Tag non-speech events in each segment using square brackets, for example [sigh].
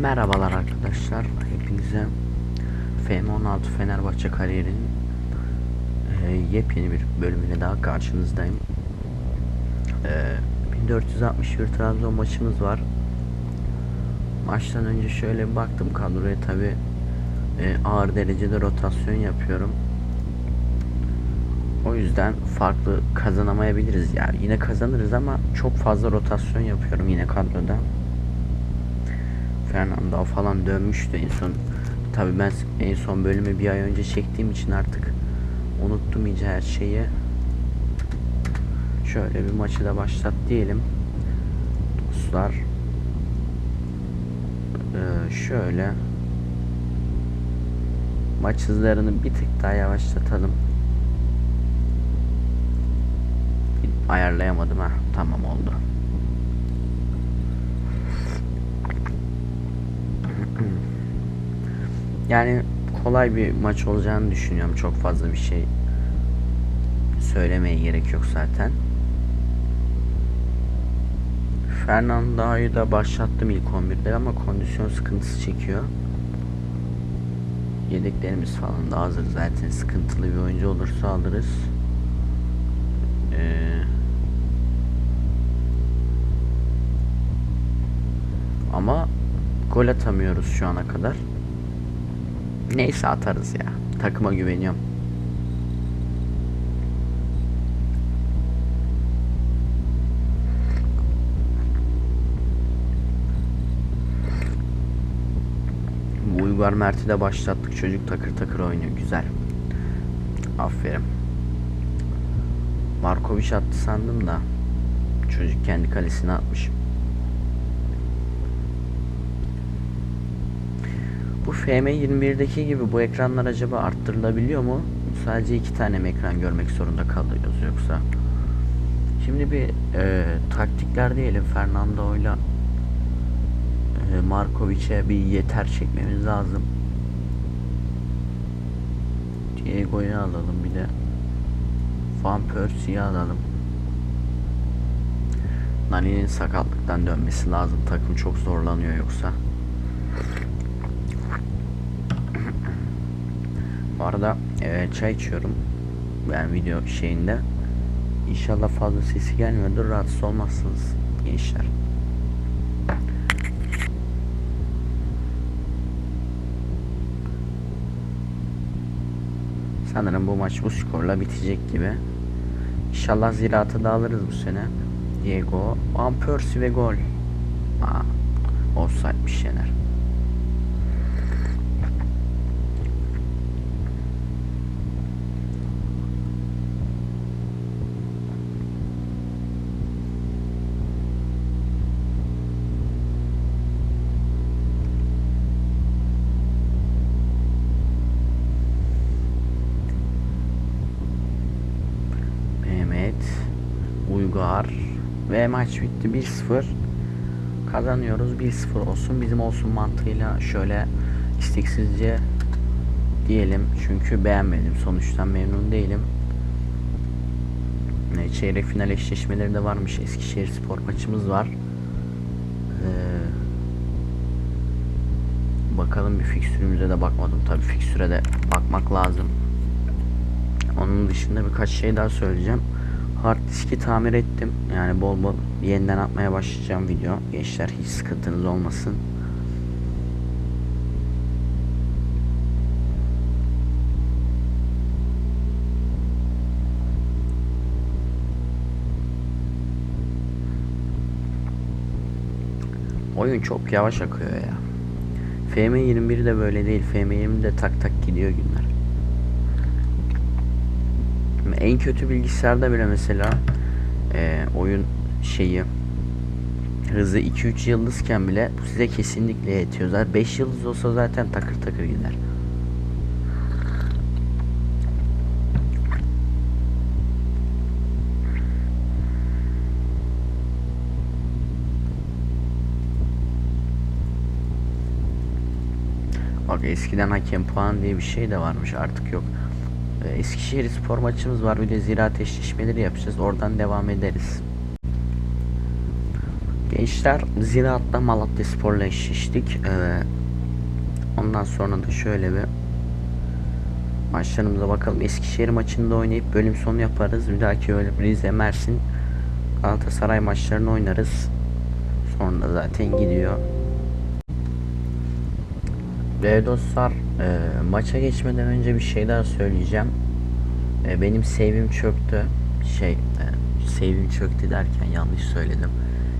Merhabalar arkadaşlar. Hepinize FM16 Fenerbahçe kariyerinin e, yepyeni bir bölümüne daha karşınızdayım. E, 1461 Trabzon maçımız var. Maçtan önce şöyle bir baktım kadroya tabi ağır derecede rotasyon yapıyorum. O yüzden farklı kazanamayabiliriz yani. Yine kazanırız ama çok fazla rotasyon yapıyorum yine kadroda. Fernando falan dönmüştü en son. Tabii ben en son bölümü bir ay önce çektiğim için artık unuttum iyice her şeyi. Şöyle bir maçı da başlat diyelim. Dostlar. Ee, şöyle. Maç hızlarını bir tık daha yavaşlatalım. Ayarlayamadım ha. Tamam oldu. Yani kolay bir maç olacağını düşünüyorum. Çok fazla bir şey söylemeye gerek yok zaten. Fernando'yu da başlattım ilk 11'de ama kondisyon sıkıntısı çekiyor. Yedeklerimiz falan da hazır zaten sıkıntılı bir oyuncu olursa alırız. Ee, ama gol atamıyoruz şu ana kadar. Neyse atarız ya. Takıma güveniyorum. Bu Uygar Mert'i de başlattık. Çocuk takır takır oynuyor. Güzel. Aferin. Markovic attı sandım da. Çocuk kendi kalesine atmış. Bu FM21'deki gibi bu ekranlar acaba arttırılabiliyor mu? Sadece iki tane mi ekran görmek zorunda kalıyoruz yoksa? Şimdi bir e, taktikler diyelim Fernando'yla e, Markovic'e bir yeter çekmemiz lazım. Diego'yu alalım bir de. Van Persie'yi alalım. Nani'nin sakatlıktan dönmesi lazım. Takım çok zorlanıyor yoksa. Arada e, çay içiyorum. Ben video şeyinde. İnşallah fazla sesi gelmiyordur. Rahatsız olmazsınız gençler. Sanırım bu maç bu skorla bitecek gibi. İnşallah ziraatı da alırız bu sene. Diego, Van Persie ve gol. Aa, offside'miş Yener. Mehmet Uygar ve maç bitti. 1-0 kazanıyoruz. 1-0 olsun. Bizim olsun mantığıyla şöyle isteksizce diyelim. Çünkü beğenmedim. Sonuçtan memnun değilim. Çeyrek final eşleşmeleri de varmış. Eskişehir spor maçımız var. Ee, bakalım bir fikstürümüze de bakmadım. Tabi fikstüre de bakmak lazım. Onun dışında birkaç şey daha söyleyeceğim. Hard diski tamir ettim. Yani bol bol yeniden atmaya başlayacağım video. Gençler hiç sıkıntınız olmasın. Oyun çok yavaş akıyor ya. FM21 de böyle değil. FM20 de tak tak gidiyor günler. En kötü bilgisayarda bile mesela e, oyun şeyi hızı 2-3 yıldızken bile bu size kesinlikle yetiyor. Zaten 5 yıldız olsa zaten takır takır gider. Bak eskiden hakem puan diye bir şey de varmış artık yok. Ee, Eskişehir spor maçımız var bir de ziraat eşleşmeleri yapacağız oradan devam ederiz. Gençler Ziraat'ta Malatya Spor'la eşleştik. Ee, ondan sonra da şöyle bir maçlarımıza bakalım. Eskişehir maçında oynayıp bölüm sonu yaparız. Bir dahaki bölüm Rize, Mersin, Galatasaray maçlarını oynarız. Sonra zaten gidiyor. Ve dostlar e, maça geçmeden önce bir şey daha söyleyeceğim. E, benim save'im çöktü. Şey, e, save'im çöktü derken yanlış söyledim.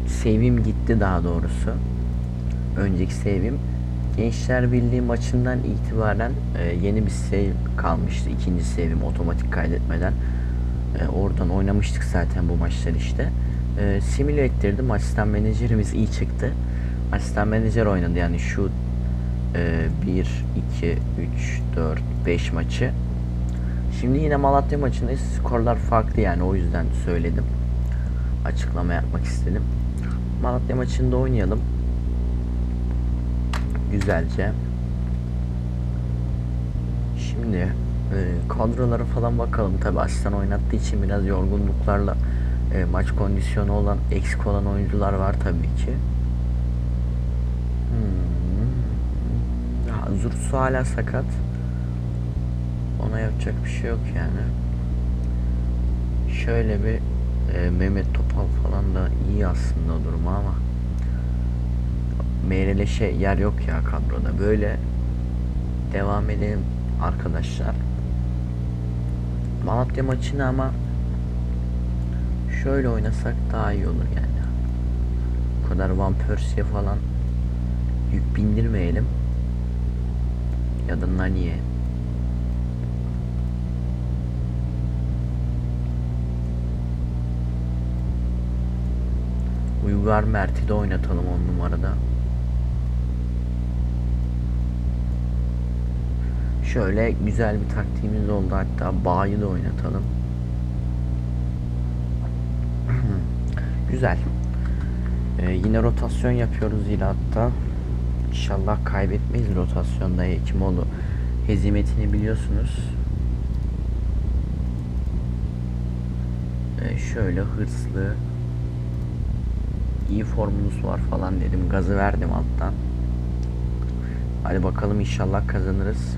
Save'im gitti daha doğrusu. Önceki save'im. Gençler Birliği maçından itibaren e, yeni bir save kalmıştı. İkinci save'im otomatik kaydetmeden. E, oradan oynamıştık zaten bu maçlar işte. E, simüle ettirdim. Asistan menajerimiz iyi çıktı. Asistan menajer oynadı yani şu e, 1, 2, 3, 4, 5 maçı. Şimdi yine Malatya maçındayız. Skorlar farklı yani o yüzden söyledim. Açıklama yapmak istedim. Malatya maçında oynayalım. Güzelce. Şimdi e, kadrolara falan bakalım. Tabi asistan oynattığı için biraz yorgunluklarla e, maç kondisyonu olan eksik olan oyuncular var tabii ki. Zursu hala sakat. Ona yapacak bir şey yok yani. Şöyle bir e, Mehmet Topal falan da iyi aslında durumu ama Meyreleşe yer yok ya kadroda. Böyle devam edelim arkadaşlar. Malatya maçını ama şöyle oynasak daha iyi olur yani. Bu kadar Van Persie'ye falan yük bindirmeyelim. Ya da Nani'ye. Uygar Mert'i de oynatalım on numarada. Şöyle güzel bir taktiğimiz oldu hatta Bağ'ı da oynatalım. [clears throat] güzel. Ee, yine rotasyon yapıyoruz yine hatta. İnşallah kaybetmeyiz rotasyonda Hekimoğlu hezimetini biliyorsunuz. Ee, şöyle hırslı iyi formunuz var falan dedim. Gazı verdim alttan. Hadi bakalım inşallah kazanırız.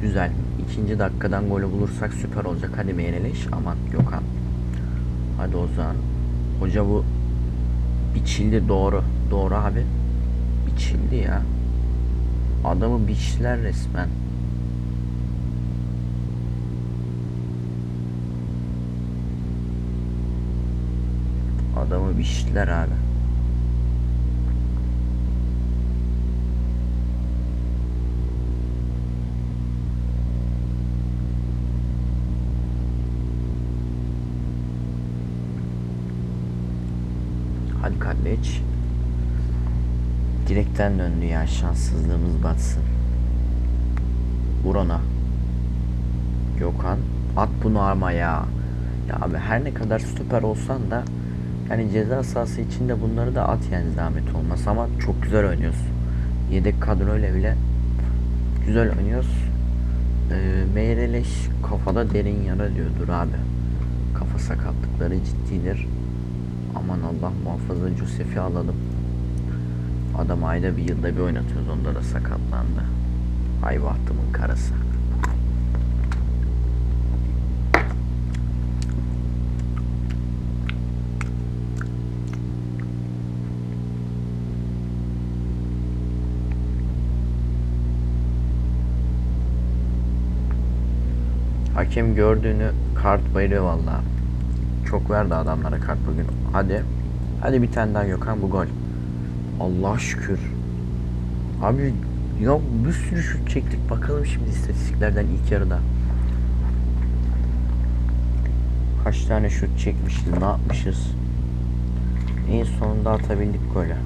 Güzel. İkinci dakikadan golü bulursak süper olacak. Hadi Meyreleş. Aman Gökhan. Hadi Ozan. Hoca bu biçildi doğru. Doğru abi. Biçildi ya. Adamı biçtiler resmen. Adamı biçtiler abi. Hadi Kalleç. Direkten döndü ya şanssızlığımız batsın. Vur ona. Gökhan. At bunu ama ya. Ya abi her ne kadar stoper olsan da yani ceza sahası içinde bunları da at yani zahmet olmaz ama çok güzel oynuyorsun. Yedek kadroyla bile güzel oynuyoruz. Ee, Meyreleş kafada derin yara diyordur abi. Kafa sakatlıkları ciddidir. Aman Allah muhafaza Josef'i alalım. Adam ayda bir yılda bir oynatıyoruz. Onda da sakatlandı. Ay bahtımın karası. Hakem gördüğünü kart bayırıyor valla. Çok verdi adamlara kart bugün. Hadi. Hadi bir tane daha Gökhan bu gol. Allah şükür. Abi ya bir sürü şut çektik. Bakalım şimdi istatistiklerden ilk yarıda. Kaç tane şut çekmişiz, ne yapmışız? En sonunda atabildik golü.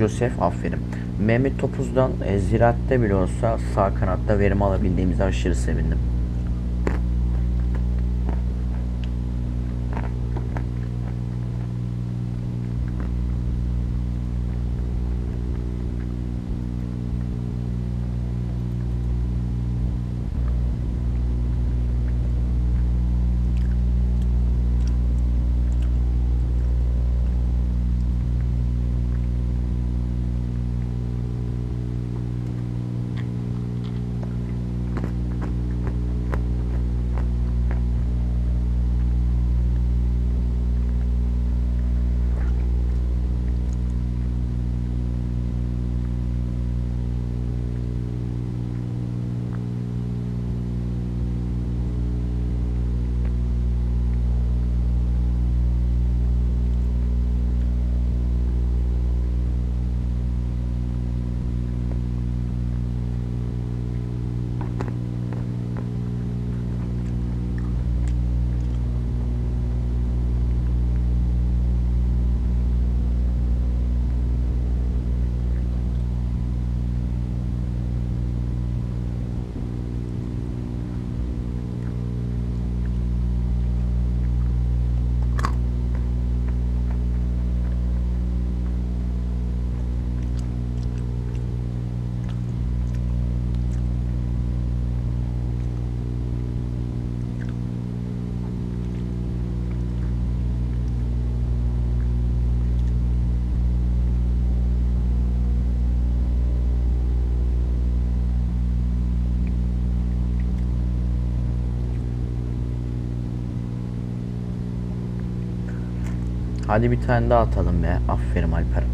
Joseph aferin. Mehmet Topuz'dan e, Ziraat'te bile olsa sağ kanatta verim alabildiğimize aşırı sevindim. Hadi bir tane daha atalım be. Aferin Alper.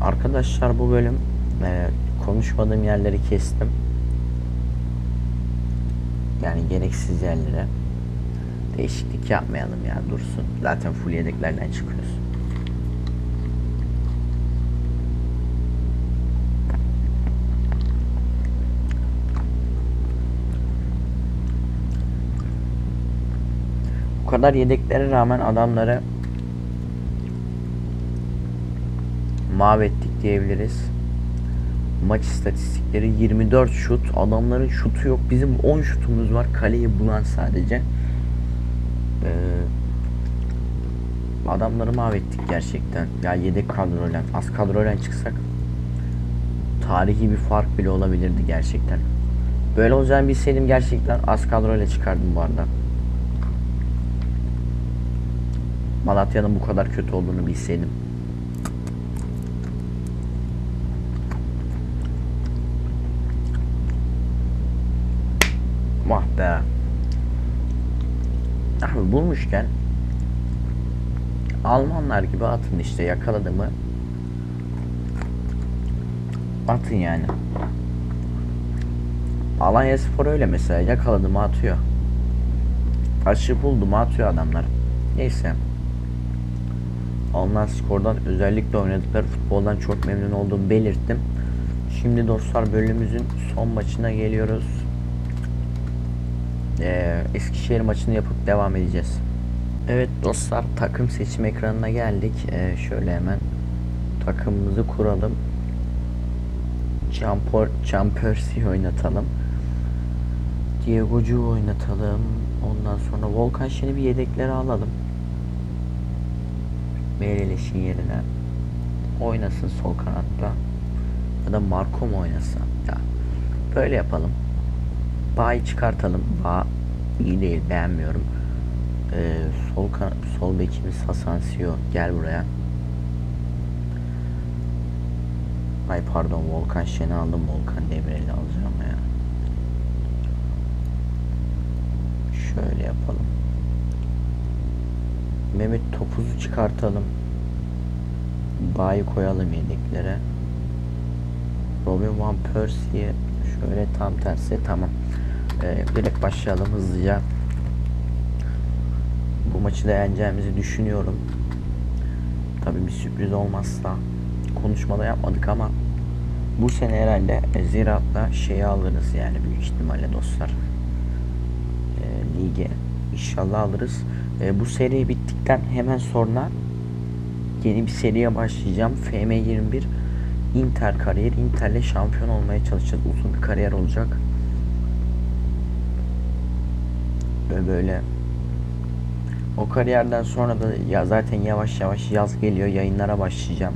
Arkadaşlar bu bölüm e, konuşmadığım yerleri kestim. Yani gereksiz yerlere. Değişiklik yapmayalım ya dursun. Zaten full yedeklerden çıkıyoruz. Bu kadar yedeklere rağmen adamları mahvettik diyebiliriz. Maç istatistikleri 24 şut. Adamların şutu yok. Bizim 10 şutumuz var. Kaleyi bulan sadece. Ee, adamları mahvettik gerçekten. Ya yedek kadroyla, az kadroyla çıksak tarihi bir fark bile olabilirdi gerçekten. Böyle olacağını bilseydim gerçekten az kadroyla çıkardım bu arada. Malatya'nın bu kadar kötü olduğunu bilseydim. Vah be. Abi bulmuşken Almanlar gibi atın işte yakaladı mı atın yani. Alanya Spor öyle mesela yakaladı mı atıyor. Açı buldu mu atıyor adamlar. Neyse. Alman Skor'dan özellikle oynadıkları futboldan çok memnun olduğumu belirttim. Şimdi dostlar bölümümüzün son maçına geliyoruz. Ee, Eskişehir maçını yapıp devam edeceğiz. Evet dostlar takım seçim ekranına geldik. Ee, şöyle hemen takımımızı kuralım. Campor, Campersi oynatalım. Diego'cu oynatalım. Ondan sonra Volkan Şen'i bir yedekleri alalım. Meyreleş'in yerine. Oynasın sol kanatta. Ya da Marco mu oynasın? Ya böyle yapalım. Bağ'ı çıkartalım. Bağ iyi değil beğenmiyorum. Ee, sol sol bekimiz Hasan Sio. Gel buraya. Ay pardon Volkan Şen'i aldım. Volkan Demirel'i alacağım ya. Şöyle yapalım. Mehmet Topuz'u çıkartalım. Bağ'ı koyalım yedeklere. Robin Van Persie'ye şöyle tam tersi tamam. Ee, direkt başlayalım hızlıca. Bu maçı da yeneceğimizi düşünüyorum. Tabii bir sürpriz olmazsa konuşmada yapmadık ama bu sene herhalde Ziraat'la şeyi alırız yani büyük ihtimalle dostlar. E, lige inşallah alırız. E, bu seri bittikten hemen sonra yeni bir seriye başlayacağım. FM21 Inter kariyer. Inter'le şampiyon olmaya çalışacağız. Uzun bir kariyer olacak. Ve böyle o kariyerden sonra da ya zaten yavaş yavaş yaz geliyor. Yayınlara başlayacağım.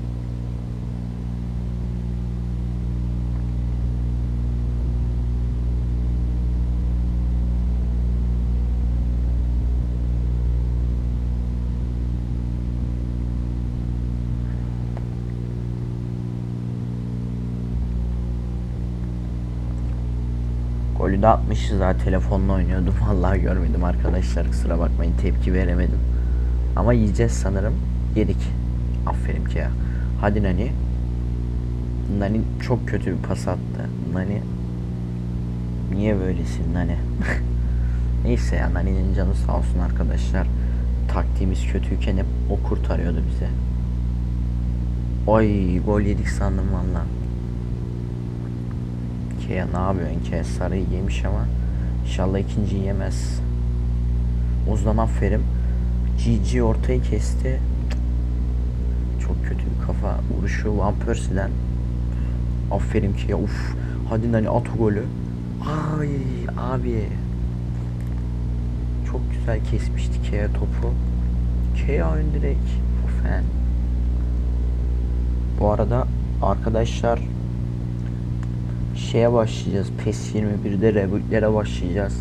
Golü de atmışız daha telefonla oynuyordum. [laughs] Vallahi görmedim arkadaşlar kusura bakmayın tepki veremedim. Ama yiyeceğiz sanırım. Yedik. Aferin ki ya. Hadi Nani. Nani çok kötü bir pas attı. Nani Niye böylesin Nani? [laughs] Neyse ya Nani'nin canı sağ olsun arkadaşlar. Taktiğimiz kötüyken hep o kurtarıyordu bize. Oy gol yedik sandım valla. Kea ne yapıyorsun Kea sarıyı yemiş ama inşallah ikinci yemez. O zaman Ferim GG ortayı kesti. Çok kötü bir kafa vuruşu Van Persie'den. Aferin Kea uf. Hadi hani at golü. Ay abi. Çok güzel kesmişti Kea topu. Kea ön direk. Fofen. Bu arada arkadaşlar şeye başlayacağız. PES 21'de Rebuild'lere başlayacağız.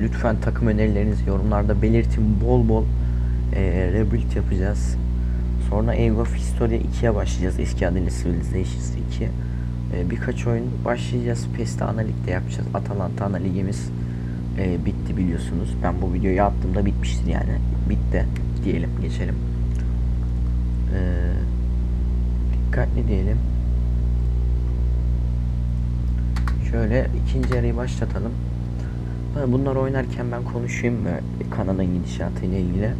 Lütfen takım önerilerinizi yorumlarda belirtin. Bol bol e, Rebuild yapacağız. Sonra Age of History 2'ye başlayacağız. Eski adıyla Civilizations 2. E, birkaç oyun başlayacağız. PES'te ana ligde yapacağız. Atalanta ana ligimiz e, bitti biliyorsunuz. Ben bu videoyu attığımda bitmiştir yani. Bitti diyelim geçelim. Ee, dikkatli diyelim. Şöyle ikinci yarıyı başlatalım. Bunlar oynarken ben konuşayım mı kanalın gidişatıyla ilgili.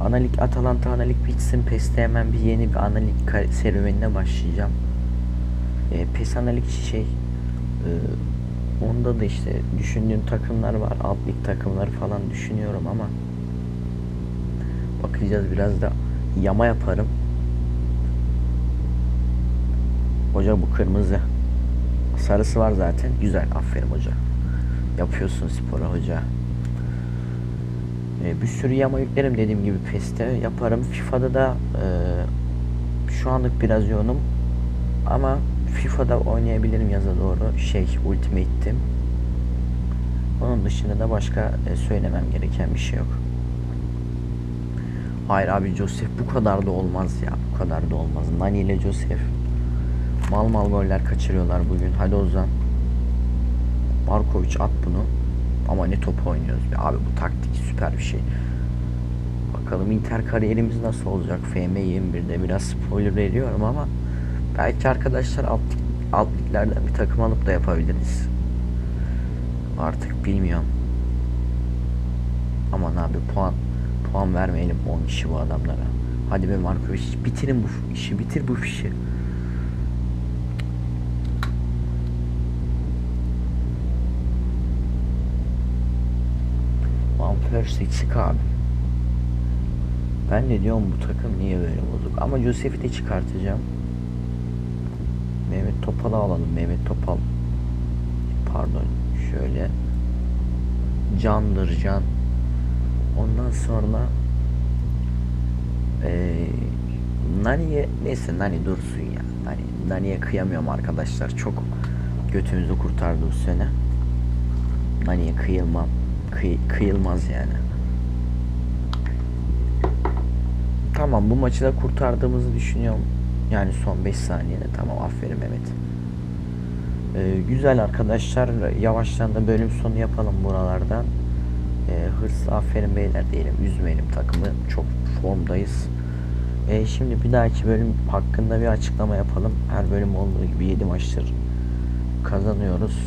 Analik Atalanta analik bitsin. PES'te hemen bir yeni bir analik serüvenine başlayacağım. E, PES analik şey e, onda da işte düşündüğüm takımlar var. Alt lig takımları falan düşünüyorum ama bakacağız biraz da yama yaparım. Hoca bu kırmızı. Sarısı var zaten. Güzel. Aferin hoca. Yapıyorsun sporu hoca. Ee, bir sürü yama yüklerim dediğim gibi PES'te yaparım. FIFA'da da e, şu anlık biraz yoğunum. Ama FIFA'da oynayabilirim yaza doğru. Şey Ultimate Team. Onun dışında da başka e, söylemem gereken bir şey yok. Hayır abi Joseph bu kadar da olmaz ya. Bu kadar da olmaz. Nani ile Joseph mal mal goller kaçırıyorlar bugün. Hadi Ozan. Markovic at bunu. Ama ne top oynuyoruz be. Abi bu taktik süper bir şey. Bakalım Inter kariyerimiz nasıl olacak? FM 21'de biraz spoiler veriyorum ama belki arkadaşlar alt, alt liglerden bir takım alıp da yapabiliriz. Artık bilmiyorum. Aman abi puan puan vermeyelim 10 kişi bu adamlara. Hadi be Markovic bitirin bu işi bitir bu işi. Van Persie çık abi. Ben de diyorum bu takım niye böyle bozuk. Ama Josef'i de çıkartacağım. Mehmet Topal'ı alalım. Mehmet Topal. Pardon. Şöyle. Candır can. Ondan sonra eee Nani'ye neyse Nani dursun ya. Nani, Nani'ye kıyamıyorum arkadaşlar. Çok götümüzü kurtardı bu sene. Nani'ye kıyılmam. Kıy, kıyılmaz yani. Tamam bu maçı da kurtardığımızı düşünüyorum. Yani son 5 saniyede tamam aferin Mehmet. Ee, güzel arkadaşlar yavaştan da bölüm sonu yapalım buralardan. Ee, hırslı aferin beyler diyelim üzmeyelim takımı çok formdayız. Ee, şimdi bir dahaki bölüm hakkında bir açıklama yapalım. Her bölüm olduğu gibi 7 maçtır kazanıyoruz.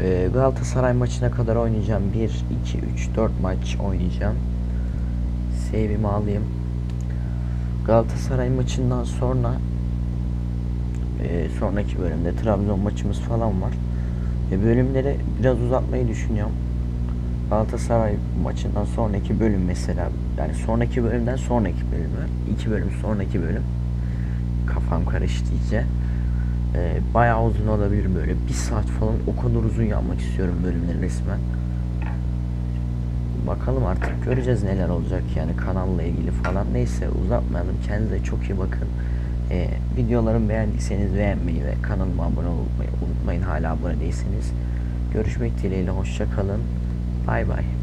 Ee, Galatasaray maçına kadar oynayacağım. 1, 2, 3, 4 maç oynayacağım. Save'imi alayım. Galatasaray maçından sonra e, sonraki bölümde Trabzon maçımız falan var. E, bölümleri biraz uzatmayı düşünüyorum. Galatasaray maçından sonraki bölüm mesela yani sonraki bölümden sonraki bölümü iki bölüm sonraki bölüm kafam karıştı iyice. Ee, bayağı uzun olabilir böyle. Bir saat falan o kadar uzun yapmak istiyorum bölümleri resmen. Bakalım artık göreceğiz neler olacak yani kanalla ilgili falan. Neyse uzatmayalım. Kendinize çok iyi bakın. Ee, videolarımı beğendiyseniz beğenmeyi ve kanalıma abone olmayı unutmayın hala abone değilseniz. Görüşmek dileğiyle hoşça kalın. Bay bay.